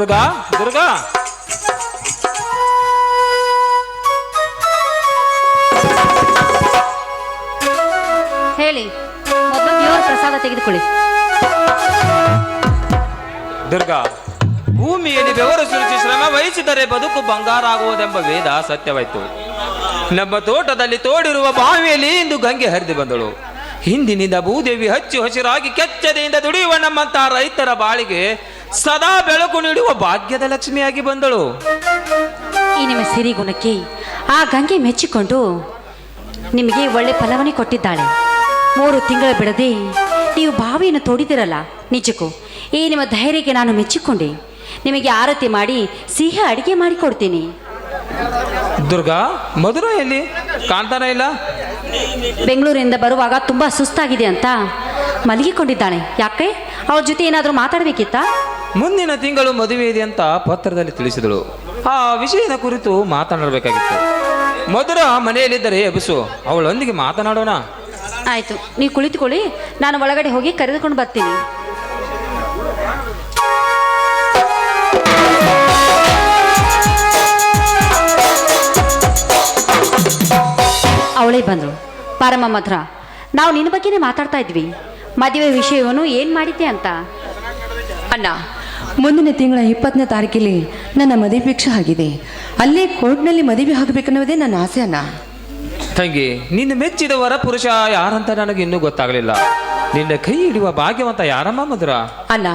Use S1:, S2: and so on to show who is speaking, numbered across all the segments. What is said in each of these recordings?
S1: ದುರ್ಗಾ ದುರ್ಗಾ.
S2: ಹೇಳಿ ಮೊದಲು ದೇವರ ಪ್ರಸಾದ ತೆಗೆದುಕೊಳ್ಳಿ.
S1: ದುರ್ಗಾ ಭೂಮಿಯಲ್ಲಿ ಬೆವರು ಸುರಿಸಿ ಶ್ರಮ ವಹಿಸಿದರೆ ಬದುಕು ಬಂಗಾರ ಆಗುವುದೆಂಬ ವೇದ ಸತ್ಯವಾಯಿತು. ನಮ್ಮ ತೋಟದಲ್ಲಿ ತೋಡಿರುವ ಬಾವಿಯಲ್ಲಿ ಇಂದು ಗಂಗೆ ಹರಿದು ಬಂದಳು. ಹಿಂದಿನಿಂದ ಭೂದೇವಿ ಹಚ್ಚು ಹಸಿರಾಗಿ ಕೆಚ್ಚದೆಯಿಂದ ದುಡಿಯುವ ನಮ್ಮಂತಹ ರೈತರ ಬಾಳಿಗೆ ಸದಾ ಬೆಳಕು ನೀಡುವ ಭಾಗ್ಯದ ಲಕ್ಷ್ಮಿಯಾಗಿ ಬಂದಳು.
S2: ಈ ನಿಮ್ಮ ಸಿರಿಗುಣಕ್ಕೆ ಆ ಗಂಗೆ ಮೆಚ್ಚಿಕೊಂಡು ನಿಮಗೆ ಒಳ್ಳೆ ಫಲವನ್ನೇ ಕೊಟ್ಟಿದ್ದಾಳೆ. ಮೂರು ತಿಂಗಳ ಬಿಡದೆ ನೀವು ಬಾವಿಯನ್ನು ತೋಡಿದಿರಲ್ಲ ನಿಜಕ್ಕೂ. ಈ ನಿಮ್ಮ ಧೈರ್ಯಕ್ಕೆ ನಾನು ಮೆಚ್ಚಿಕೊಂಡೆ. ನಿಮಗೆ ಆರತಿ ಮಾಡಿ ಸಿಹಿ ಅಡಿಗೆ ಮಾಡಿಕೊಡ್ತೀನಿ.
S1: ದುರ್ಗಾ ಮಧುರ ಎಲ್ಲಿ? ಕಾಣ್ತಾನ ಇಲ್ಲ?
S2: ಬೆಂಗಳೂರಿಂದ ಬರುವಾಗ ತುಂಬ ಸುಸ್ತಾಗಿದೆ ಅಂತ ಮಲಗಿಕೊಂಡಿದ್ದಾಳೆ. ಯಾಕೆ? ಅವ್ರ ಜೊತೆ ಏನಾದರೂ ಮಾತಾಡಬೇಕಿತ್ತಾ?
S1: ಮುಂದಿನ ತಿಂಗಳು ಮದುವೆ ಇದೆ ಅಂತ ಪತ್ರದಲ್ಲಿ ತಿಳಿಸಿದಳು. ಆ ವಿಷಯದ ಕುರಿತು ಮಾತನಾಡಬೇಕಾಗಿತ್ತು. ಮಧುರ ಮನೆಯಲ್ಲಿದ್ದರೆ ಎಬಸು ಅವಳೊಂದಿಗೆ ಮಾತನಾಡೋಣ.
S2: ಆಯಿತು ನೀವು ಕುಳಿತುಕೊಳ್ಳಿ ನಾನು ಒಳಗಡೆ ಹೋಗಿ ಕರೆದುಕೊಂಡು ಬರ್ತೀನಿ. ಅವಳೇ ಬಂದರು ಪಾರಮ್ಮ ಮಧುರ ನಾವು ನಿನ್ನ ಬಗ್ಗೆನೇ ಮಾತಾಡ್ತಾ ಇದ್ವಿ. ಮದುವೆ ವಿಷಯವನ್ನು ಏನು ಮಾಡಿದ್ದೆ ಅಂತ?
S3: ಅಣ್ಣ ಮುಂದಿನ ತಿಂಗಳ ಇಪ್ಪತ್ತನೇ ತಾರೀಕಿಗೆ ನನ್ನ ಮದುವೆ ಭಿಕ್ಷೆ ಆಗಿದೆ. ಅಲ್ಲೇ ಕೋರ್ಟ್ನಲ್ಲಿ ಮದುವೆ ಆಗಬೇಕನ್ನೋದೇ ನನ್ನ ಆಸೆ ಅಣ್ಣ.
S1: ತಂಗಿ ನಿನ್ನ ಮೆಚ್ಚಿದ ವರ ಪುರುಷ ಯಾರಂತ ನನಗೆ ಇನ್ನೂ ಗೊತ್ತಾಗಲಿಲ್ಲ. ನಿನ್ನ ಕೈ ಹಿಡಿಯುವ ಭಾಗ್ಯವಂತ ಯಾರಮ್ಮ ಮಧುರ?
S3: ಅಣ್ಣ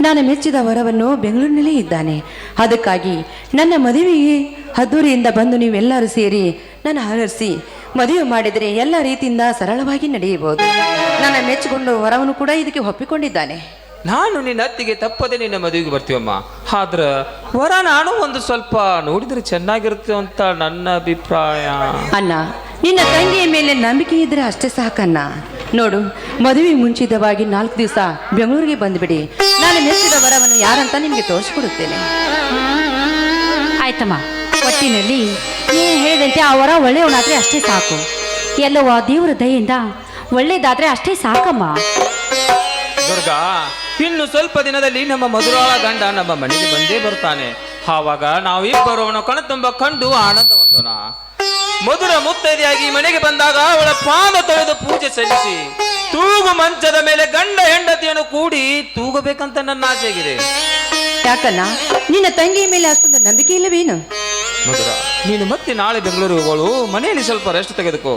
S3: ನಾನು ಮೆಚ್ಚಿದ ವರವನ್ನು ಬೆಂಗಳೂರಿನಲ್ಲೇ ಇದ್ದಾನೆ. ಅದಕ್ಕಾಗಿ ನನ್ನ ಮದುವೆಗೆ ಅದ್ದೂರಿಯಿಂದ ಬಂದು ನೀವೆಲ್ಲರೂ ಸೇರಿ ನನ್ನ ಹರಸಿ ಮದುವೆ ಮಾಡಿದರೆ ಎಲ್ಲ ರೀತಿಯಿಂದ ಸರಳವಾಗಿ ನಡೆಯಬಹುದು. ನನ್ನ ಮೆಚ್ಚಿಕೊಂಡು ವರವನ್ನು ಕೂಡ ಇದಕ್ಕೆ ಒಪ್ಪಿಕೊಂಡಿದ್ದಾನೆ.
S1: ನಾನು ನಿನ್ನ ಅತ್ತಿಗೆ ತಪ್ಪದೆ ನಿನ್ನ ಮದುವೆಗೆ ಬರ್ತೀವಮ್ಮ. ಆದ್ರೆ ವರ ನಾನು ಒಂದು ಸ್ವಲ್ಪ ನೋಡಿದ್ರೆ ಚೆನ್ನಾಗಿರುತ್ತೆ ಅಂತ ನನ್ನ ಅಭಿಪ್ರಾಯ.
S3: ಅಣ್ಣ ನಿನ್ನ ತಂಗಿಯ ಮೇಲೆ ನಂಬಿಕೆ ಇದ್ರೆ ಅಷ್ಟೇ ಸಾಕಣ್ಣ. ನೋಡು ಮದುವೆ ಮುಂಚಿತವಾಗಿ ನಾಲ್ಕು ದಿವಸ ಬೆಂಗಳೂರಿಗೆ ಬಂದ್ಬಿಡಿ. ನಾನು ಮೆಚ್ಚಿದ ವರವನ್ನು ಯಾರಂತ ನಿಮಗೆ ತೋರಿಸ್ಕೊಡುತ್ತೇನೆ.
S2: ಆಯ್ತಮ್ಮ ಒಟ್ಟಿನಲ್ಲಿ ನೀನು ಹೇಳಿದಂತೆ ಆ ವರ ಒಳ್ಳೆಯವನಾದ್ರೆ ಅಷ್ಟೇ ಸಾಕು. ಎಲ್ಲವೋ ಆ ದೇವರ ದಯೆಯಿಂದ ಒಳ್ಳೇದಾದ್ರೆ ಅಷ್ಟೇ ಸಾಕಮ್ಮ.
S1: ದುರ್ಗಾ ಇನ್ನು ಸ್ವಲ್ಪ ದಿನದಲ್ಲಿ ನಮ್ಮ ಮಧುರಾಳ ಗಂಡ ನಮ್ಮ ಮನೆಗೆ ಬಂದೇ ಬರ್ತಾನೆ. ಆವಾಗ ನಾವಿಬ್ಬರು ಅವನ ಕಣ ತುಂಬ ಕಂಡು ಆನಂದ ಹೊಂದೋಣ. ಮಧುರ ಮುತ್ತೈದೆಯಾಗಿ ಮನೆಗೆ ಬಂದಾಗ ಅವಳ ಪಾದ ತೊಳೆದು ಪೂಜೆ ಸಲ್ಲಿಸಿ ತೂಗು ಮಂಚದ ಮೇಲೆ ಗಂಡ ಹೆಂಡತಿಯನ್ನು ಕೂಡಿ ತೂಗಬೇಕಂತ ನನ್ನ ಆಸೆಗಿದೆ.
S3: ಯಾಕಲ್ಲ ನಿನ್ನ ತಂಗಿಯ ಮೇಲೆ ಅಷ್ಟೊಂದು ನಂಬಿಕೆ ಇಲ್ಲವೇನು?
S1: ಮಧುರ ನೀನು ಮತ್ತೆ ನಾಳೆ ಬೆಂಗಳೂರಿಗೆ ಹೋಗೋಳು ಮನೆಯಲ್ಲಿ ಸ್ವಲ್ಪ ರೆಸ್ಟ್ ತೆಗೆದುಕೋ.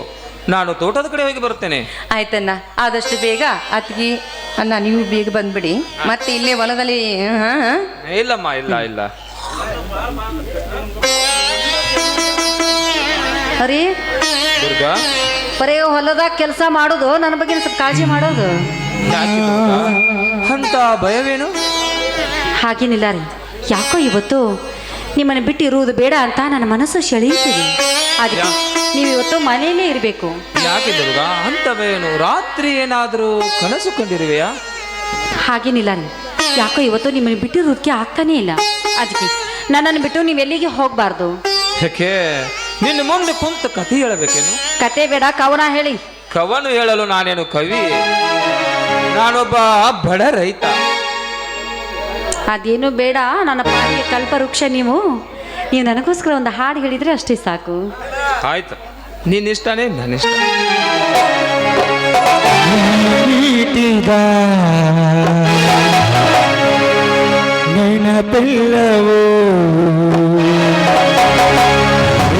S1: ನಾನು ತೋಟದ ಕಡೆ ಹೋಗಿ ಬರುತ್ತೇನೆ.
S3: ಆಯ್ತಣ್ಣ ಆದಷ್ಟು ಬೇಗ ಅತ್ಗಿ ಅಣ್ಣ ನೀವು ಬೇಗ ಬಂದ್ಬಿಡಿ. ಮತ್ತೆ ಇಲ್ಲೇ ಹೊಲದಲ್ಲಿ ಹಾ ಹಾ.
S1: ಇಲ್ಲಮ್ಮ ಇಲ್ಲ ಇಲ್ಲ.
S2: ಅರೇ
S1: ದುರ್ಗಾ?
S2: ಬರೀ ಹೊಲದಾಗ ಕೆಲಸ ಮಾಡೋದು ನನ್ನ ಬಗ್ಗೆ ಸ್ವಲ್ಪ ಕಾಳಜಿ ಮಾಡೋದು.
S1: ಯಾಕೆ ದುರ್ಗಾ? ಅಂತ ಭಯವೇನು?
S2: ಹಾಗೇನಿಲ್ಲ ರೀ. ಯಾಕೋ ಇವತ್ತು ನಿಮ್ಮನ್ನು ಬಿಟ್ಟು ಇರುವುದು ಬೇಡ ಅಂತ ನನ್ನ ಮನಸ್ಸು ಸೆಳೆಯುತ್ತಿದೆ. ಅದಕ್ಕೆ ನೀವು ಇವತ್ತು ಮನೆಯಲ್ಲೇ ಇರಬೇಕು.
S1: ಯಾಕೆ ದುರ್ಗಾ? ಅಂತ ಭಯವೇನು ರಾತ್ರಿ ಏನಾದರೂ ಕನಸು ಕಂಡಿರುವೆಯಾ?
S2: ಹಾಗೇನಿಲ್ಲ ಯಾಕೋ ಇವತ್ತು ನಿಮ್ಮನ್ನು ಬಿಟ್ಟಿರೋದಕ್ಕೆ ಆಗ್ತಾನೇ ಇಲ್ಲ. ಅದಕ್ಕೆ ನನ್ನನ್ನು ಬಿಟ್ಟು ನೀವು ಎಲ್ಲಿಗೆ ಹೋಗಬಾರ್ದು?
S1: ಯಾಕೆ? ನಿನ್ನ ಮುಂದೆ ಕುಂತ ಕಥೆ ಹೇಳಬೇಕೇನು?
S2: ಕತೆ ಬೇಡ ಕವನ ಹೇಳಿ.
S1: ಕವನು ಹೇಳಲು ನಾನೇನು ಕವಿ? ನಾನೊಬ್ಬ ಬಡ ರೈತ.
S2: ಅದೇನು ಬೇಡ ನನ್ನ ಪಾಡಿಗೆ ಕಲ್ಪ ವೃಕ್ಷ ನೀವು. ನೀವು ನನಗೋಸ್ಕರ ಒಂದು ಹಾಡು ಹೇಳಿದರೆ ಅಷ್ಟೇ ಸಾಕು.
S1: ಆಯ್ತು. ನಾನು
S4: ನೀಟಿದ ನೆನಪೆಲ್ಲವೋ?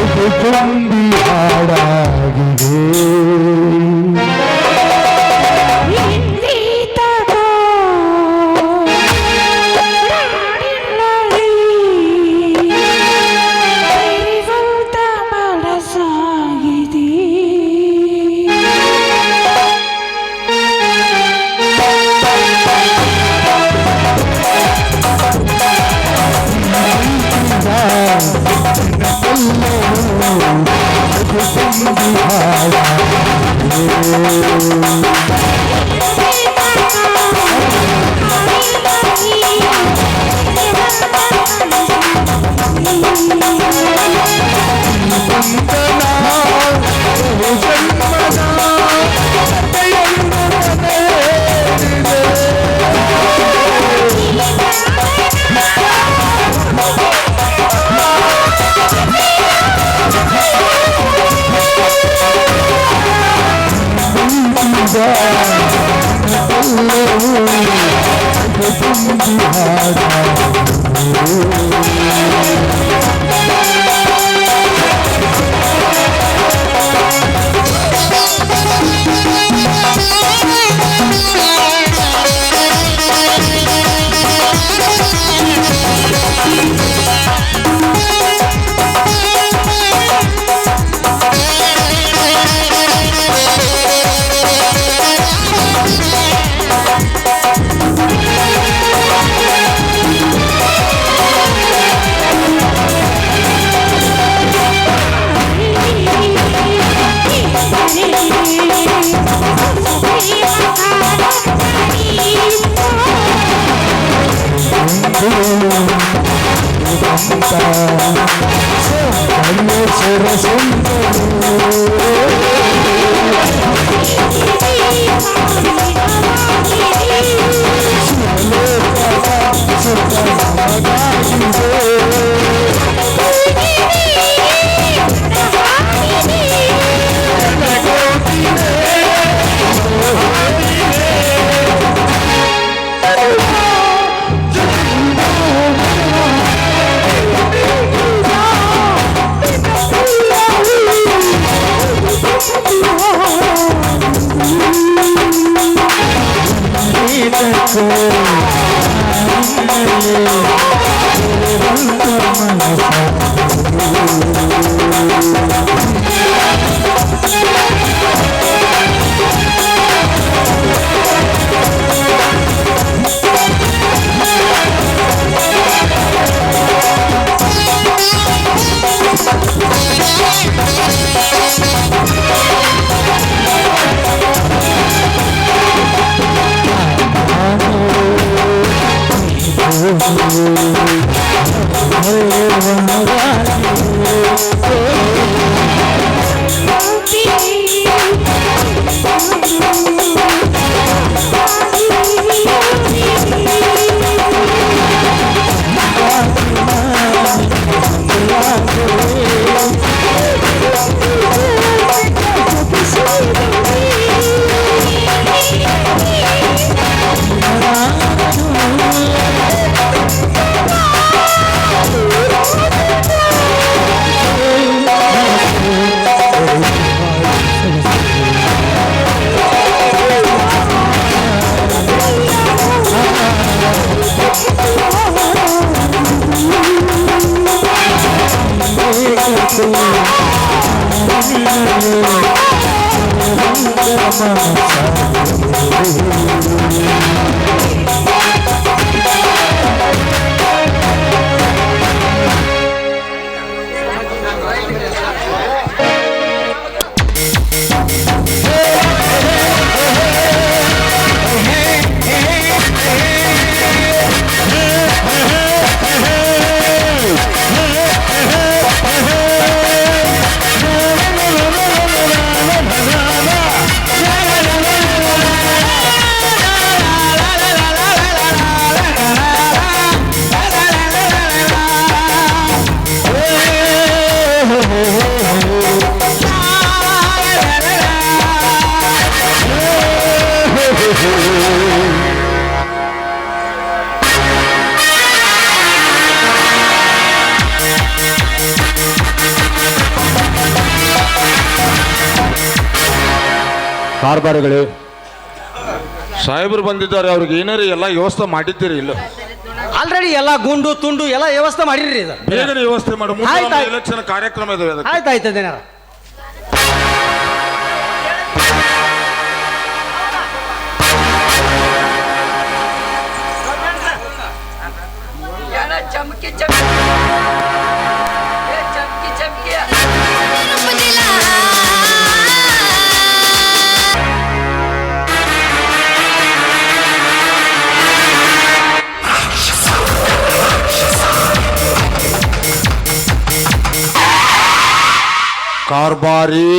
S4: ಇದು ತುಂಬಿ ಹಾಡಾಗಿದೆ.
S5: Hare
S4: Hare I'm Thank you.
S5: ಕಾರ್ಬಾರಿಗಳೇ. ಸಾಹೇಬರು ಬಂದಿದ್ದಾರೆ ಅವ್ರಿಗೆ ಏನಾರು ಎಲ್ಲ ವ್ಯವಸ್ಥೆ ಮಾಡಿದ್ದೀರಿ ಇಲ್ಲ?
S6: ಆಲ್ರೆಡಿ ಎಲ್ಲ ಗುಂಡು ತುಂಡು ಎಲ್ಲ ವ್ಯವಸ್ಥೆ ಮಾಡಿರಿ ಇದು.
S5: ಬೇಗನೆ ವ್ಯವಸ್ಥೆ ಮಾಡಿ
S6: ಆಯ್ತ್ ಆಯ್ತ್.
S5: ಎಲೆಕ್ಷನ್ ಕಾರ್ಯಕ್ರಮ ಇದಾವೆ ಅದಕ್ಕೆ.
S6: ಆಯ್ತು ಆಯ್ತು ಅದೇನಾರ
S5: ಕಾರ್ಬಾರಿ.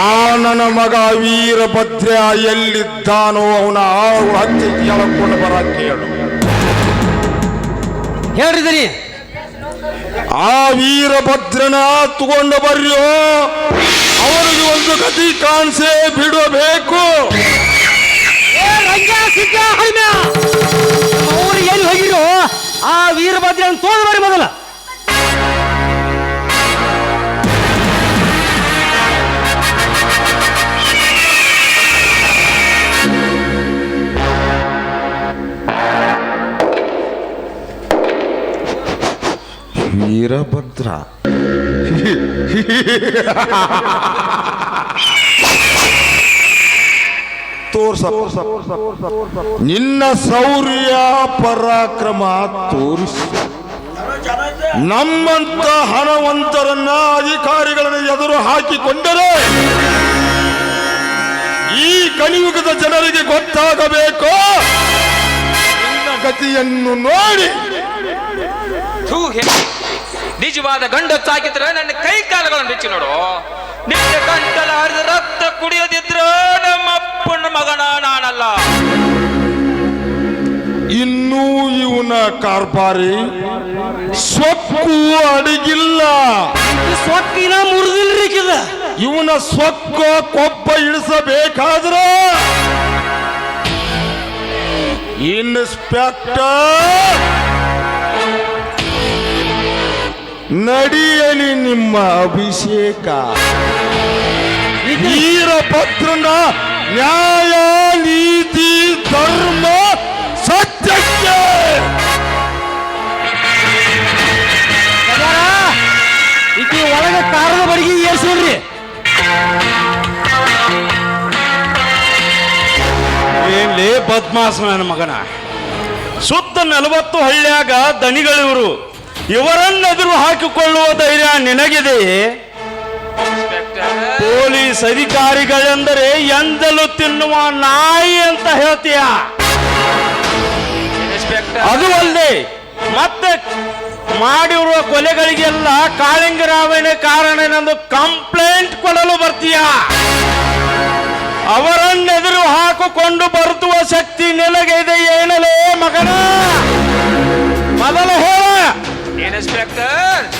S5: ಆ ನನ್ನ ಮಗ ವೀರಭದ್ರ ಎಲ್ಲಿದ್ದಾನೋ ಅವನ ಆವು ಹತ್ತಿ ಕೇಳಕೊಂಡು ಬರ ಕೇಳು
S6: ಹೇಳಿದಿರಿ
S5: ಆ ವೀರಭದ್ರನ ತಗೊಂಡು ಬರ್ರಿಯೋ ಒಂದು ಗತಿ ಕಾಣಿಸೇ ಬಿಡಬೇಕು.
S6: ಅವ್ರು ಎಲ್ಲಿ ಹೋಗಿರೋ ಆ ವೀರಭದ್ರ ತೋದ್ ಬರ್ರಿ ಮೊದಲ.
S5: ವೀರಭದ್ರ. ನಿನ್ನ ಶೌರ್ಯ ಪರಾಕ್ರಮ ತೋರಿಸು. ನಮ್ಮಂತ ಹಣವಂತರನ್ನ ಅಧಿಕಾರಿಗಳನ್ನು ಎದುರು ಹಾಕಿಕೊಂಡರೆ ಈ ಕಲಿಯುಗದ ಜನರಿಗೆ ಗೊತ್ತಾಗಬೇಕು? ಗತಿಯನ್ನು ನೋಡಿ.
S1: ನಿಜವಾದ ಗಂಡ ಸಾಕಿದ್ರೆ ನನ್ನ ಕೈ ಕಾಲುಗಳನ್ನು ಬಿಚ್ಚಿ ನೋಡು. ನಿನ್ನ ಗಂಟಲ ಹರಿದ ರಕ್ತ ಕುಡಿಯೋದಿದ್ರ ನಮ್ಮಪ್ಪನ ಮಗನ ನಾನಲ್ಲ.
S5: ಇನ್ನೂ ಇವನ ಕಾರ್ಬಾರಿ ಸೊಕ್ಕು ಅಡಗಿಲ್ಲ.
S6: ಸೊಕ್ಕಿನ ಮುರಿದಿಲ್ರಿಕಿದ
S5: ಇವನ ಸೊಕ್ಕ ಕೊಬ್ಬ ಇಳಿಸಬೇಕಾದ್ರ ಇನ್ಸ್ಪೆಕ್ಟರ್ ನಡಿಯಲಿ ನಿಮ್ಮ ಅಭಿಷೇಕ. ವೀರಭದ್ರನ ನ್ಯಾಯ ನೀತಿ ಧರ್ಮ ಸತ್ಯಕ್ಕೆ.
S6: ಇದು ಒಳಗೆ ಕಾರಣ ಬರ್ಗಿ ಏರ್ಸೋಡ್ರಿ
S7: ಏನ್ಲೇ ಪದ್ಮಾಸನ ನನ್ನ ಮಗನ. ಸುತ್ತ ನಲವತ್ತು ಹಳ್ಳಿಯಾಗ ದನಿಗಳಿವರು ಇವರನ್ನೆದುರು ಹಾಕಿಕೊಳ್ಳುವ ಧೈರ್ಯ ನಿನಗಿದೆ. ಪೊಲೀಸ್ ಅಧಿಕಾರಿಗಳೆಂದರೆ ಎಂದಲು ತಿನ್ನುವ ನಾಯಿ ಅಂತ ಹೇಳ್ತೀಯ? ಅದು ಅಲ್ಲದೆ ಮತ್ತೆ ಮಾಡಿರುವ ಕೊಲೆಗಳಿಗೆಲ್ಲ ಕಾಳಿಂಗರಾವಣೆ ಕಾರಣನೆಂದು ಕಂಪ್ಲೇಂಟ್ ಕೊಡಲು ಬರ್ತೀಯ? ಅವರನ್ನೆದುರು ಹಾಕಿಕೊಂಡು ಬರುತ್ತುವ ಶಕ್ತಿ ನಿನಗಿದೆ ಏನಲೇ ಮಗನ? ಮೊದಲು ಹೇಳ.
S1: ಇನ್ಸ್ಪೆಕ್ಟರ್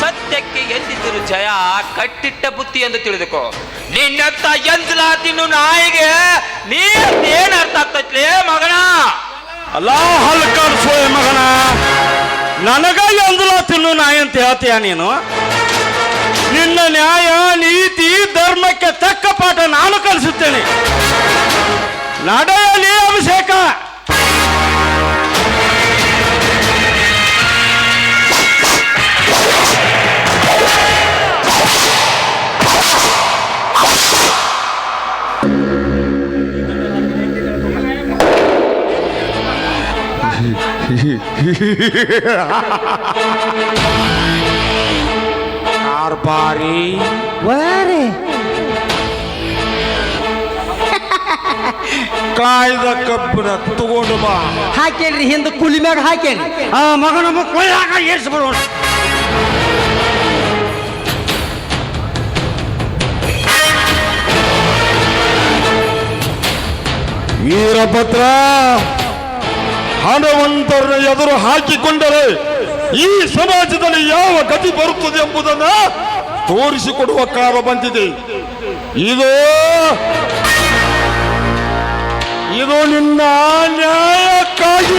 S1: ಸತ್ಯಕ್ಕೆ ಎಂದಿದ್ದರು ಜಯ ಕಟ್ಟಿಟ್ಟ ಬುತ್ತಿ ಎಂದು ತಿಳಿದುಕೋ. ನಿನ್ನತ್ತ ಎಂದ್ಲಾ ತಿನ್ನು ನಾಯಿಗೆ ನೀ ಏನ್ ಅರ್ಥ ಆಗ್ತೈತ್ಲೇ ಮಗನ?
S7: ಅಲ್ಲ ಹಲ್ಕರ್ಸೋ ಮಗನ. ನನಗ ಎಂದಲ ತಿನ್ನು ನಾಯಿ ಅಂತ ಹೇಳ್ತೀಯ ನೀನು? ನಿನ್ನ ನ್ಯಾಯ, ನೀತಿ, ಧರ್ಮಕ್ಕೆ ತಕ್ಕ ಪಾಠ ನಾನು ಕಲಿಸುತ್ತೇನೆ. ನಡೆಯಲಿ ಅಭಿಷೇಕ.
S5: ಕಾರ್ಬಾರಿ ಕಾಯ್ದ ಕಬ್ಬಿನ ತಗೊಂಡು ಬಾ
S6: ಹಾಕೇನ್ರಿ ಹಿಂದ ಕುಲಿ ಮ್ಯಾಗ ಹಾಕೇನ್ರಿ. ಆ ಮಗನ ಮಕ್ಕಳಾಗ ಏರ್ಸ್ ಬರೋಣ
S5: ವೀರಭದ್ರ! ಹಣವಂತರನ್ನ ಎದುರು ಹಾಕಿಕೊಂಡರೆ ಈ ಸಮಾಜದಲ್ಲಿ ಯಾವ ಗತಿ ಬರುತ್ತದೆ ಎಂಬುದನ್ನ ತೋರಿಸಿಕೊಡುವ ಕಾಲ ಬಂದಿದೆ. ಇದು ಇದು ನಿನ್ನ ನ್ಯಾಯಕ್ಕಾಗಿ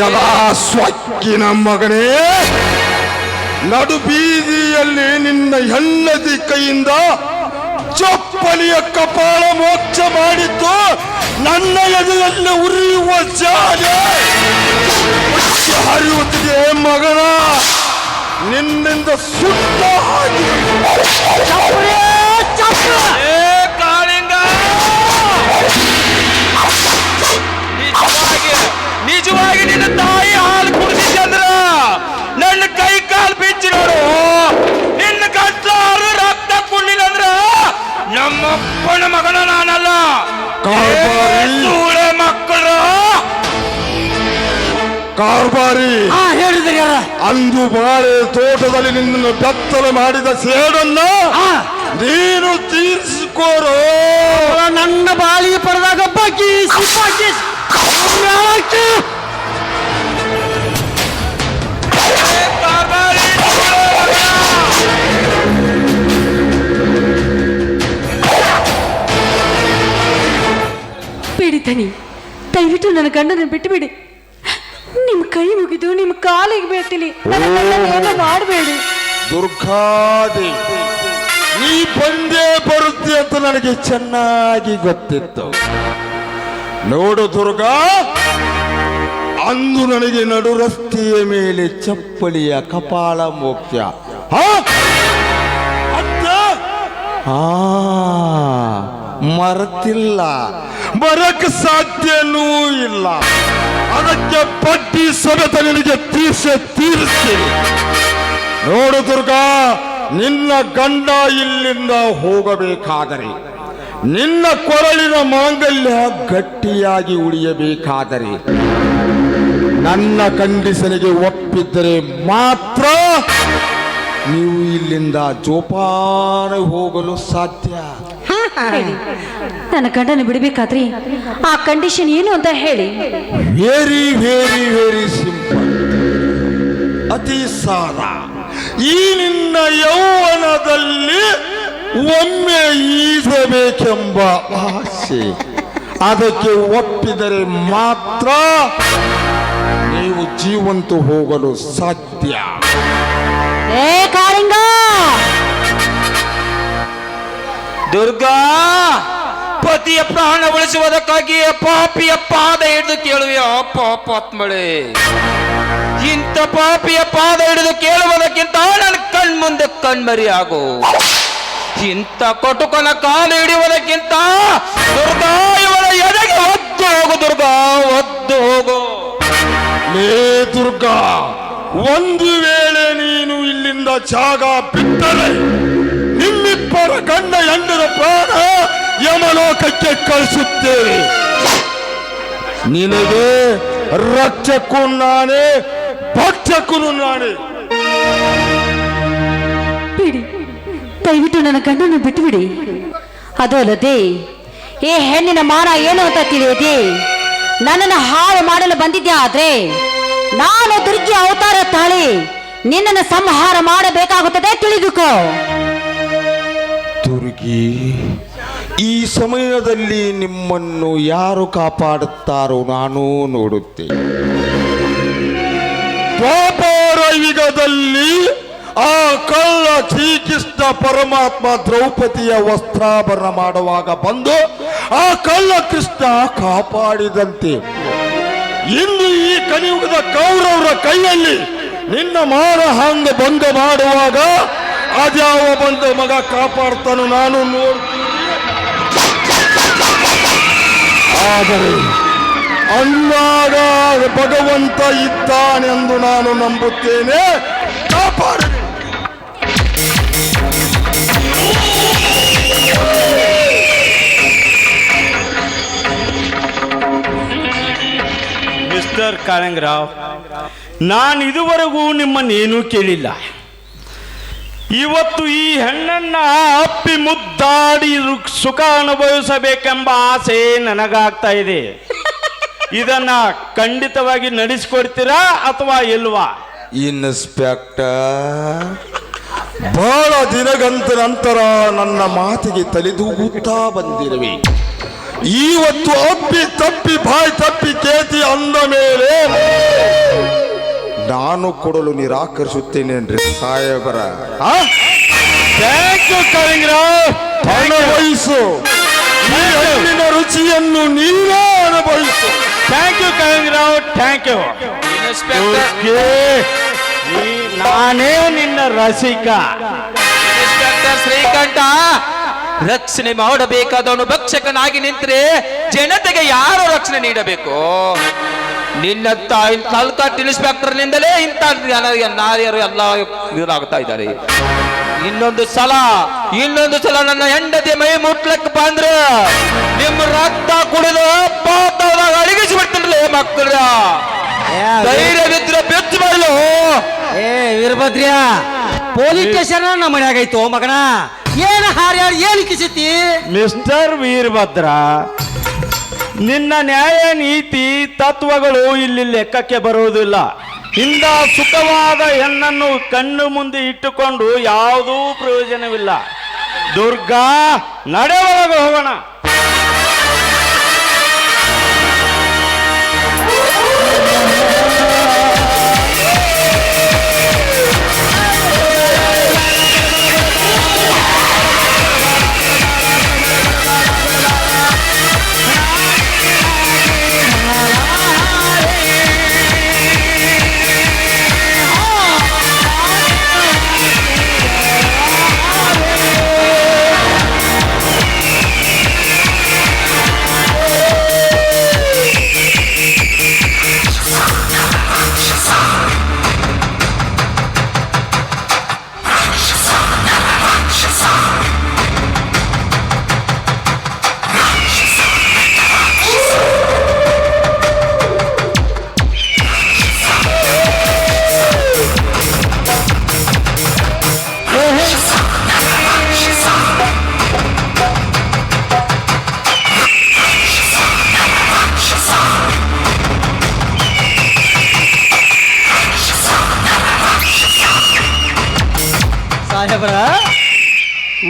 S5: ಯದಾ ಸ್ವಕ್ಕಿನ ಮಗನೇ, ನಡು ಬೀದಿಯಲ್ಲಿ ನಿನ್ನ ಹೆಣ್ಣದಿ ಕೈಯಿಂದ ಚಪ್ಪಲಿಯ ಕಪಾಳ ಮೋಕ್ಷ ಮಾಡಿದ್ದು ನನ್ನ ಎದೆಯಲ್ಲಿ ಉರಿಯುವ ಜಾಗ ಹರಿಯುತ್ತಿದೆ ಮಗನ, ನಿನ್ನಿಂದ ಸುಟ್ಟ ಹಾಗೆ.
S1: ನಿನ್ನ ತಾಯಿ ಹಾಲು ಕುಡಿಸಿದ್ರ ನನ್ನ ಕೈ ಕಾಲು ಬಿಚ್ಚಿ ನೋಡು ನಿನ್ನ ಕಟ್ಲಾರು ರಕ್ತ ಕುಣ್ಣಿಲ್ಲಂದ್ರ ನಮ್ಮಪ್ಪನ ಮಗನ ನಾನಲ್ಲ.
S5: ಕಾರ್ಬಾರಿ
S7: ಸೂಳೆ ಮಕ್ಕಳು.
S5: ಕಾರ್ಬಾರಿ.
S6: ಹಾ ಹೇಳಿದ್ರಿ
S5: ಅಂದು ಬಾಳೆ ತೋಟದಲ್ಲಿ ನಿನ್ನನ್ನು ಬೆತ್ತಲು ಮಾಡಿದ ಸೇಡನ್ನ
S6: ಹಾ
S5: ನೀನು ತೀರಿಸಿಕೋರು.
S6: ನನ್ನ ಬಾಳಿ ಪಡೆದಾಗ ಬಗ್ಗಿಸಿ ಸಿಪ್ಪಾಕಿ
S3: ತನಿ ದಯವಿಟ್ಟು ನನ್ನ ಗಂಡನ ಬಿಟ್ಟುಬಿಡಿ. ನಿಮ್ಮ ಕೈ ಮುಗಿದು ನಿಮ್ಮ ಕಾಲಿಗೆ ಬೀಳ್ತೀನಿ. ನನ್ನ ಗಂಡನ ಏನೋ ಮಾಡಬೇಡಿ.
S5: ದುರ್ಗಾದೇವಿ ನೀ ಬಂದೇ ಬರುತ್ತೆ ಅಂತ ನನಗೆ ಚೆನ್ನಾಗಿ ಗೊತ್ತಿತ್ತು. ನೋಡು ದುರ್ಗಾ ಅಂದು ನನಗೆ ನಡು ರಸ್ತೆಯ ಮೇಲೆ ಚಪ್ಪಲಿಯ ಕಪಾಳ ಮೋಕ್ಷ? ಆ, ಮರೆತಿಲ್ಲ. ಮರಕ್ಕೆ ಸಾಧ್ಯನೂ ಇಲ್ಲ. ಅದಕ್ಕೆ ಪಟ್ಟಿ ಸಮೇತ ನಿನಗೆ ತೀರ್ಸ, ತೀರಿಸ್ತೀನಿ. ನೋಡು ದುರ್ಗಾ, ನಿನ್ನ ಗಂಡ ಇಲ್ಲಿಂದ ಹೋಗಬೇಕಾದರೆ, ನಿನ್ನ ಕೊರಳಿನ ಮಾಂಗಲ್ಯ ಗಟ್ಟಿಯಾಗಿ ಉಳಿಯಬೇಕಾದರೆ, ನನ್ನ ಕಂಡೀಷನಿಗೆ ಒಪ್ಪಿದ್ದರೆ ಮಾತ್ರ ನೀವು ಇಲ್ಲಿಂದ ಜೋಪಾನ ಹೋಗಲು ಸಾಧ್ಯ.
S2: ನನ್ನ ಗಂಡನ ಬಿಡಬೇಕಾದ್ರಿ ಆ ಕಂಡೀಷನ್ ಏನು ಅಂತ ಹೇಳಿ.
S5: ವೆರಿ ವೆರಿ ವೆರಿ ಸಿಂಪಲ್ ಅತಿ ಸಾರ. ಈ ನಿನ್ನ ಯೌವನದಲ್ಲಿ ಒಮ್ಮೆ ಈಸಬೇಕೆಂಬ ಆಸೆ. ಅದಕ್ಕೆ ಒಪ್ಪಿದರೆ ಮಾತ್ರ ನೀವು ಜೀವಂತ ಹೋಗಲು ಸಾಧ್ಯ.
S2: ಏ ಕಾಳಿಂಗ!
S1: ದುರ್ಗಾ, ಪತಿಯ ಪ್ರಾಣ ಉಳಿಸುವುದಕ್ಕಾಗಿ ಪಾಪಿಯ ಪಾದ ಹಿಡಿದು ಕೇಳುವೆಯ ಪಾಪಾತ್ಮಳೆ ಇಂಥ ಪಾಪಿಯ ಪಾದ ಹಿಡಿದು ಕೇಳುವುದಕ್ಕಿಂತ ನನ್ನ ಕಣ್ಮುಂದೆ ಕಣ್ಮರಿ ಆಗು. ಇಂಥ ಕಟುಕನ ಕಾಲು ಹಿಡಿಯುವುದಕ್ಕಿಂತ ದುರ್ಗಾ ಇವಳ ಎದೆಗೆ ಒದ್ದು ಹೋಗು, ದುರ್ಗಾ, ಒದ್ದು ಹೋಗು.
S5: ಲೇ ದುರ್ಗಾ, ಒಂದು ವೇಳೆ ನೀನು ಇಲ್ಲಿಂದ ಜಾಗ ಬಿಟ್ಟರೆ ನಿಮ್ಮಿಬ್ಬರ ಗಂಡ ಹೆಂಡರ ಪ್ರಾಣ ಯಮಲೋಕಕ್ಕೆ ಕಳಿಸುತ್ತೇವೆ ನಿನಗೆ ರಕ್ಷಕ್ಕೂ ನಾನೇ ಭಕ್ಷಕ್ಕೂ ನಾನೇ.
S2: ಬಿಡಿ, ದಯವಿಟ್ಟು ನನ್ನ ಗಂಡನ ಬಿಟ್ಟುಬಿಡಿ. ಅದು ಅಲ್ಲದೆ, ಈ ಹೆಣ್ಣಿನ ಮಾನ ಏನು ಅಂತ ತಿಳಿಯದೆ, ನನ್ನನ್ನು ಹಾಳು ಮಾಡಲು ಬಂದಿದ್ಯಾ ಆದ್ರೆ, ನಾನು ದುರ್ಗಿ ಅವತಾರ ತಾಳಿ ನಿನ್ನನ್ನು ಸಂಹಾರ ಮಾಡಬೇಕಾಗುತ್ತದೆ ತಿಳಿದುಕೋ.
S5: ಈ ಸಮಯದಲ್ಲಿ ನಿಮ್ಮನ್ನು ಯಾರು ಕಾಪಾಡುತ್ತಾರೋ ನಾನು ನೋಡುತ್ತೇನೆ. ದ್ವಾಪಾರ ಯುಗದಲ್ಲಿ ಆ ಕಳ್ಳ ಶ್ರೀಕೃಷ್ಣ ಪರಮಾತ್ಮ ದ್ರೌಪದಿಯ ವಸ್ತ್ರಾಭರಣ ಮಾಡುವಾಗ ಬಂದು ಆ ಕಳ್ಳ ಕೃಷ್ಣ ಕಾಪಾಡಿದಂತೆ. ಇಂದು ಈ ಕಲಿಯುಗದ ಕೌರವರ ಕೈಯಲ್ಲಿ ನಿನ್ನ ಮಾನ ಹಂಗ ಭಂಗ ಮಾಡುವಾಗ ಅದ್ಯಾವ ಬಂದ ಮಗ ಕಾಪಾಡ್ತಾನು ನಾನು ನೋಡ್ತೀನಿ ಆದರೆ ಅನ್ನಾಗ ಭಗವಂತ ಇದ್ದಾನೆಂದು ನಾನು ನಂಬುತ್ತೇನೆ. ಕಾಪಾಡ
S7: ಮಿಸ್ಟರ್ ಕಾಳಂಗರಾವ್ ನಾನು ಇದುವರೆಗೂ ನಿಮ್ಮನ್ನೇನೂ ಕೇಳಿಲ್ಲ. ಇವತ್ತು ಈ ಹೆಣ್ಣನ್ನ ಅಪ್ಪಿ ಮುದ್ದಾಡಿ ಸುಖ ಅನುಭವಿಸಬೇಕೆಂಬ ಆಸೆ ನನಗಾಗ್ತಾ ಇದೆ. ಇದನ್ನ ಖಂಡಿತವಾಗಿ ನಡೆಸಿಕೊಡ್ತೀರಾ ಅಥವಾ ಇಲ್ವಾ?
S5: ಇನ್ಸ್ಪೆಕ್ಟರ್, ಬಹಳ ದಿನಗಂತ ನಂತರ ನನ್ನ ಮಾತಿಗೆ ತಲೆದೂಗುತ್ತಾ ಬಂದಿರುವೆ. ಇವತ್ತು ಅಪ್ಪಿ ತಪ್ಪಿ, ಬಾಯಿ ತಪ್ಪಿ, ಕೇತಿ ಅಂದ ಮೇಲೆ ನಾನು ಕೊಡಲು ನಿರಾಕರಿಸುತ್ತೇನೇನ್ರಿ ಸಾಹೇಬರ. ಆ?
S7: ಥ್ಯಾಂಕ್ ಯು ಕಾಳಿಂಗರಾವ್
S5: ಅನುಭವಿಸು ಈ ಹಣ್ಣಿನ ರುಚಿಯನ್ನು ನೀವೇ ಅನುಭವಿಸು
S7: thank you Kalingarao thank you ನಾನೇ ನಿನ್ನ ರಸಿಕ.
S1: ಶ್ರೀಕಂಠ ರಕ್ಷಣೆ ಮಾಡಬೇಕಾದವನು ಭಕ್ಷಕನಾಗಿ ನಿಂತರೆ ಜನತೆಗೆ ಯಾರು ರಕ್ಷಣೆ ನೀಡಬೇಕು? ನಿನ್ನತ್ತ ನಿಂದಲೇ ಇಂತ ಇಂಥ ನಾರಿಯರು ಎಲ್ಲ ಇದಾಗ್ತಾ ಇದ್ದಾರೆ. ಇನ್ನೊಂದು ಸಲ ಇನ್ನೊಂದು ಸಲ ನನ್ನ ಹೆಂಡತಿ ಮೈ ಮುಟ್ಲಕ್ಕೆ ಬಂದ್ರೆ ನಿಮ್ಮ ರಕ್ತ ಕುಡಿದು ಪಾತ್ರದಾಗ ಅಡಗಿಸಿ ಬಿಡ್ತೀನಿ ಮಕ್ಕಳ.
S7: ಧೈರ್ಯವಿದ್ರೆ ಬೆಚ್ಚ ಬರಲು.
S6: ಏ ವೀರಭದ್ರ್ಯ ಪೊಲೀಸ್ ಸ್ಟೇಷನ್ ನಮ್ಮ ಮನೆ ಆಗೈತು ಮಗನ. ಏನ ಹಾರ್ಯಾರು ಏನು ಕಿಸಿತಿ?
S7: ಮಿಸ್ಟರ್ ವೀರಭದ್ರ ನಿನ್ನ ನ್ಯಾಯ, ನೀತಿ, ತತ್ವಗಳು ಇಲ್ಲಿ ಲೆಕ್ಕಕ್ಕೆ ಬರುವುದಿಲ್ಲ. ಇಂದ ಸುಖವಾದ ಹೆಣ್ಣನ್ನು ಕಣ್ಣು ಮುಂದೆ ಇಟ್ಟುಕೊಂಡು ಯಾವುದೂ ಪ್ರಯೋಜನವಿಲ್ಲ. ದುರ್ಗಾ ನಡೆ ಒಳಗೆ ಹೋಗೋಣ.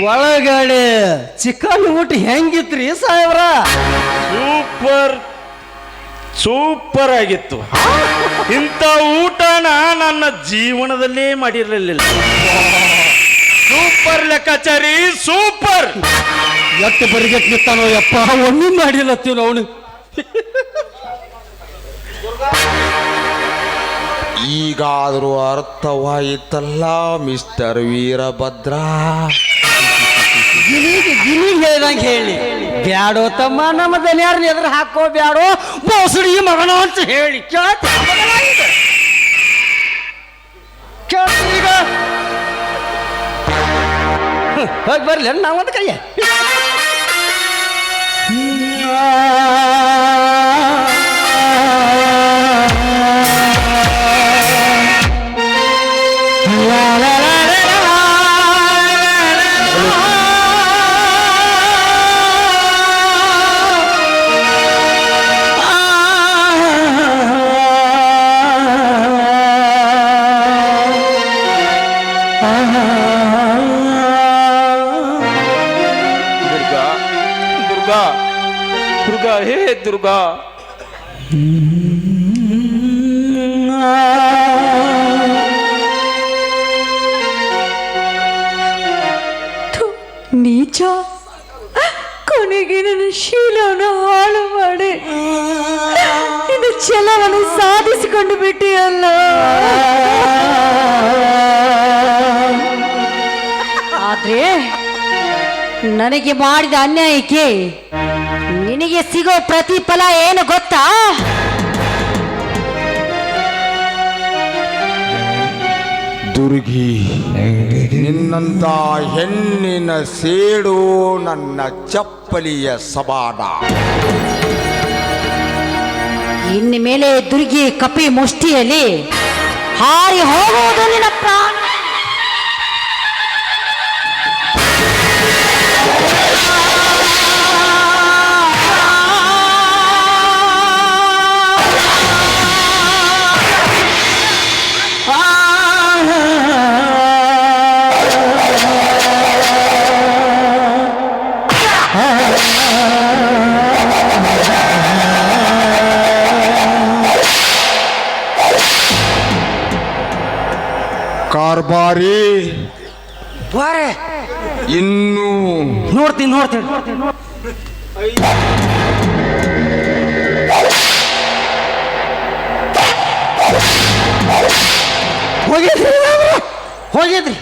S6: ಒಳಗಡೆ ಚಿಕನ್ ಊಟ ಹೆಂಗಿತ್ರಿ ಸಾಹೇಬ್ರ?
S7: ಸೂಪರ್ ಸೂಪರ್ ಆಗಿತ್ತು. ಇಂಥ ಊಟನ ನನ್ನ ಜೀವನದಲ್ಲೇ ಮಾಡಿರಲಿಲ್ಲ. ಸೂಪರ್ ಲೆಕ್ಕಾಚಾರಿ ಸೂಪರ್!
S6: ಎಟ್ಟು ಬರಿಗೆಟ್ ನಿಂತಾನೋ ಯಪ್ಪ ಒಮ್ಮೆ ಮಾಡಿಲ್ಲತ್ತೀವಿ ಅವನು.
S5: ಈಗಾದರೂ ಅರ್ಥವಾಯಿತಲ್ಲ ಮಿಸ್ಟರ್ ವೀರಭದ್ರ.
S6: ಗಿನಿಗೆ ಗಿಲಿಗೆ ಹೇಳ್ದಂಗೆ ಹೇಳಿ. ಬ್ಯಾಡೋ ತಮ್ಮ, ನಮ್ಮ ದನಿಯಾರನ್ನ ಎದುರು ಹಾಕೋ ಬ್ಯಾಡೋ, ಬೋಸಡಿ ಮಗನ ಅಂತ ಹೇಳಿ. ಕೇಳ್ತ ಹೋಗಿ ಬರ್ಲಿ ನಾವೊಂದು ಕೈಯ
S3: ನೀಚ. ಕೊನೆಗೆ ನನ್ನ ಶೀಲವನ್ನು ಹಾಳು ಮಾಡಿ. ಇನ್ನು ಛಲವನ್ನು ಸಾಧಿಸಿಕೊಂಡು ಬಿಟ್ಟಿಯಲ್ಲ.
S2: ಆದ್ರೆ ನನಗೆ ಮಾಡಿದ ಅನ್ಯಾಯಕ್ಕೆ ನಿನಗೆ ಸಿಗೋ ಪ್ರತಿಫಲ ಏನು ಗೊತ್ತಾ?
S5: ದುರ್ಗಿ ನಿನ್ನಂತ ಹೆಣ್ಣಿನ ಸೇಡು ನನ್ನ ಚಪ್ಪಲಿಯ ಸಬಾಡ
S2: ಇನ್ನು ಮೇಲೆ ದುರ್ಗಿ ಕಪಿ ಮುಷ್ಟಿಯಲ್ಲಿ ಹಾರಿ ಹೋಗುವುದು ನಿನ್ನ ಪ್ರಾಣ.
S5: ಕಾರ್ಬಾರಿ
S6: ಬಾರೆ
S5: ಇನ್ನು
S6: ನೋಡ್ತೀನಿ ನೋಡ್ತೀನಿ. ಹೋಗಿದ್ರಿ ಹೋಗಿದ್ರಿ?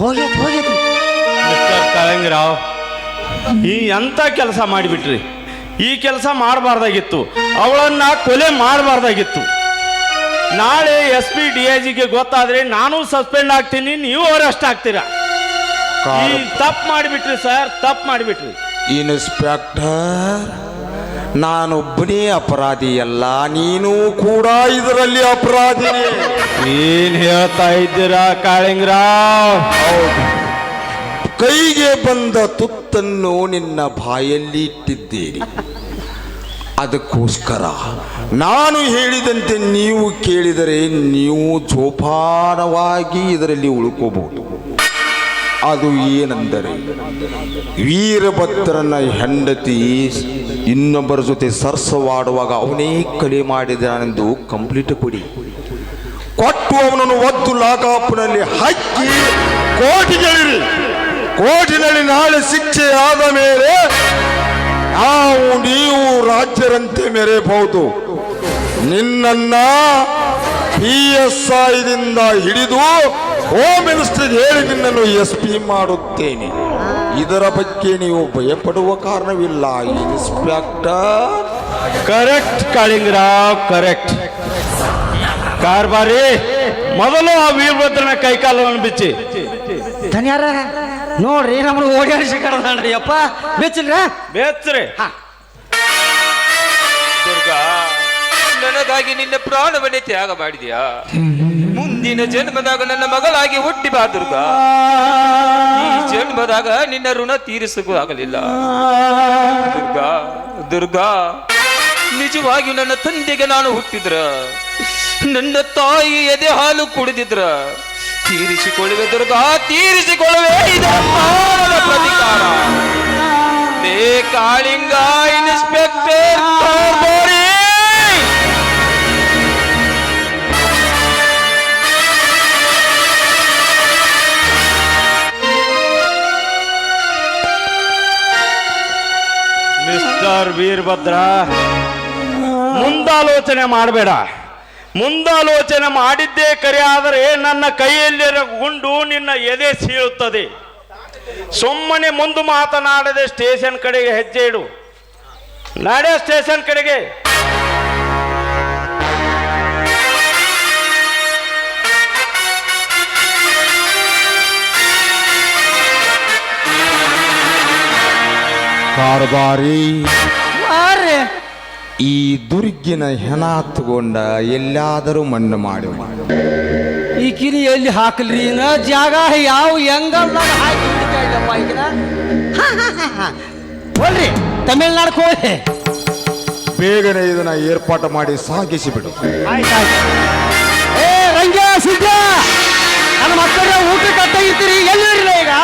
S6: ಹೋಗಿದ್ ಹೋಗಿದ್ರಿ.
S7: ಕಾಳಂಗಿರಾವ್ ಈ ಎಂಥ ಕೆಲಸ ಮಾಡಿಬಿಟ್ರಿ? ಈ ಕೆಲಸ ಮಾಡಬಾರ್ದಾಗಿತ್ತು. ಅವಳನ್ನ ಕೊಲೆ ಮಾಡಬಾರ್ದಾಗಿತ್ತು. ನಾಳೆ ಎಸ್ ಪಿ ಡಿ ಐ ಜಿಗೆ ಗೊತ್ತಾದ್ರೆ ನಾನು ಸಸ್ಪೆಂಡ್ ಆಗ್ತೀನಿ ನೀವು ಅರೆಸ್ಟ್ ಆಗ್ತೀರಾ? ಈ ತಪ್ಪು ಮಾಡಿಬಿಟ್ರಿ ಸರ್ ತಪ್ಪು ಮಾಡಿಬಿಟ್ರಿ.
S5: ಇನ್ಸ್ಪೆಕ್ಟರ್ ನಾನೊಬ್ಬನೇ ಅಪರಾಧಿ ಅಲ್ಲ ನೀನು ಕೂಡ ಇದರಲ್ಲಿ ಅಪರಾಧಿ.
S7: ಏನ್ ಹೇಳ್ತಾ ಇದ್ದೀರಾ ಕಾಳಿಂಗರಾವ್?
S5: ಕೈಗೆ ಬಂದ ತುತ್ತನ್ನು ನಿನ್ನ ಬಾಯಲ್ಲಿ ಇಟ್ಟಿದ್ದೀರಿ. ಅದಕ್ಕೋಸ್ಕರ ನಾನು ಹೇಳಿದಂತೆ ನೀವು ಕೇಳಿದರೆ ನೀವು ಜೋಪಾನವಾಗಿ ಇದರಲ್ಲಿ ಉಳ್ಕೋಬಹುದು. ಅದು ಏನೆಂದರೆ ವೀರಭದ್ರನ ಹೆಂಡತಿ ಇನ್ನೊಬ್ಬರ ಜೊತೆ ಸರ್ಸವಾಡುವಾಗ ಅವನೇ ಕಲೆ ಮಾಡಿದಾನೆಂದು ಕಂಪ್ಲೀಟ್ ಕೊಡಿ. ಕೊಟ್ಟು ಅವನನ್ನು ಒದ್ದು ಲಾಕಾಪ್ನಲ್ಲಿ ಹಾಕಿ ಕೋಟಿಗಳಿರಿ ಕೋಟಿನಲ್ಲಿ ನಾಳೆ ಶಿಕ್ಷೆ ಆದ ಮೇಲೆ ರಾಜ್ಯರಂತೆ ಮೆರೆಯಬಹುದು. ನಿನ್ನ ಪಿ ಎಸ್ ಐದಿಂದ ಹಿಡಿದು ಹೋಮ್ ಮಿನಿಸ್ಟರ್ ಹೇಳಿ ನಿನ್ನನ್ನು ಎಸ್ ಪಿ ಮಾಡುತ್ತೇನೆ. ಇದರ ಬಗ್ಗೆ ನೀವು ಭಯಪಡುವ ಕಾರಣವಿಲ್ಲ. ಇನ್ಸ್ಪೆಕ್ಟರ್
S7: ಕರೆಕ್ಟ್ ಕಾಳಿಂಗರಾವ್ ಕರೆಕ್ಟ್ ಕಾರ್ಬಾರಿ ಮೊದಲು ಆ ವೀರಭದ್ರನ ಕೈಕಾಲವನ್ನು ಬಿಚ್ಚಿ.
S6: ಧನ್ಯಾರ ನೋಡ್ರಿ ನಮ್ಮನ್ನು ಓಡಾಡಿಸಿ ಕಡ್ದಾನ್ರಿ ಅಪ್ಪ. ಬೆಚ್ಚಲ್ರ?
S7: ಬೇತ್ರಿ
S1: ದುರ್ಗಾ ನನಗಾಗಿ ನಿನ್ನ ಪ್ರಾಣವನ್ನೇ ತ್ಯಾಗ ಮಾಡಿದ್ಯಾ? ಮುಂದಿನ ಜನ್ಮದಾಗ ನನ್ನ ಮಗಳಾಗಿ ಹುಟ್ಟಿ ಬಾ ದುರ್ಗಾ. ಈ ಜನ್ಮದಾಗ ನಿನ್ನ ಋಣ ತೀರಿಸಕ್ಕೂ ಆಗಲಿಲ್ಲ. ದುರ್ಗಾ ದುರ್ಗಾ ನಿಜವಾಗಿ ನನ್ನ ತಂದೆಗೆ ನಾನು ಹುಟ್ಟಿದ್ರ? ನನ್ನ ತಾಯಿ ಎದೆ ಹಾಲು ಕುಡಿದಿದ್ರ? ತೀರಿಸಿಕೊಳ್ಳುವೆ ದುರ್ಗಾ ತೀರಿಸಿಕೊಳ್ಳುವೆ ಪ್ರತಿಕಾರ. Kalinga inspector
S7: mister Veerabhadra. ಮುಂದಾಲೋಚನೆ ಮಾಡಬೇಡ. ಮುಂದಾಲೋಚನೆ ಮಾಡಿದ್ದೇ ಕರೆ, ಆದರೆ ನನ್ನ ಕೈಯಲ್ಲಿರೋ ಗುಂಡು ನಿನ್ನ ಎದೆ ಸೀಳುತ್ತದೆ. ಸುಮ್ಮನೆ ಮುಂದೆ ಮಾತನಾಡದೆ ಸ್ಟೇಷನ್ ಕಡೆಗೆ ಹೆಜ್ಜೆ ಇಡು. ನಾಡೆ ಸ್ಟೇಷನ್ ಕಡೆಗೆ.
S5: ಕಾರ್ಬಾರಿ.
S6: ಮಾರ್ರೆ.
S5: ಈ ದುರ್ಗಿನ ಹೆಣ ತಗೊಂಡ ಎಲ್ಲಾದರೂ ಮಣ್ಣು ಮಾಡಿ.
S6: ಈ ಕಿರಿ ಎಲ್ಲಿ ಹಾಕಲ್ರಿ ಇನ್ನ? ಜಾಗ ಯಾವ ಹೆಂಗ ಹಾಕಿ ಹಿಡಿತಾ ಇಲ್ಲಪ್ಪ ಈಗಿನ? ಹೋಲ್ರಿ ತಮಿಳ್ನಾಡಕ್ಕೆ ಹೋಗಿ
S5: ಬೇಗನೆ ಇದನ್ನ ಏರ್ಪಾಟ ಮಾಡಿ ಸಾಗಿಸಿ ಬಿಡು.
S6: ಏ ರಂಗ ಸಿದ್ಧ. ನನ್ನ ಮಕ್ಕಳ ಊಟ ಕಟ್ಟಾಗಿರ್ತೀರಿ ಎಲ್ಲಿರಲಿಲ್ಲ ಈಗ?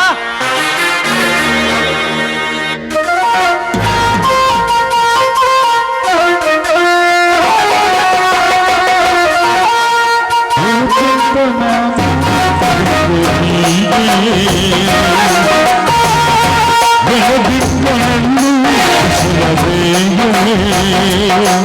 S4: Mm-hmm.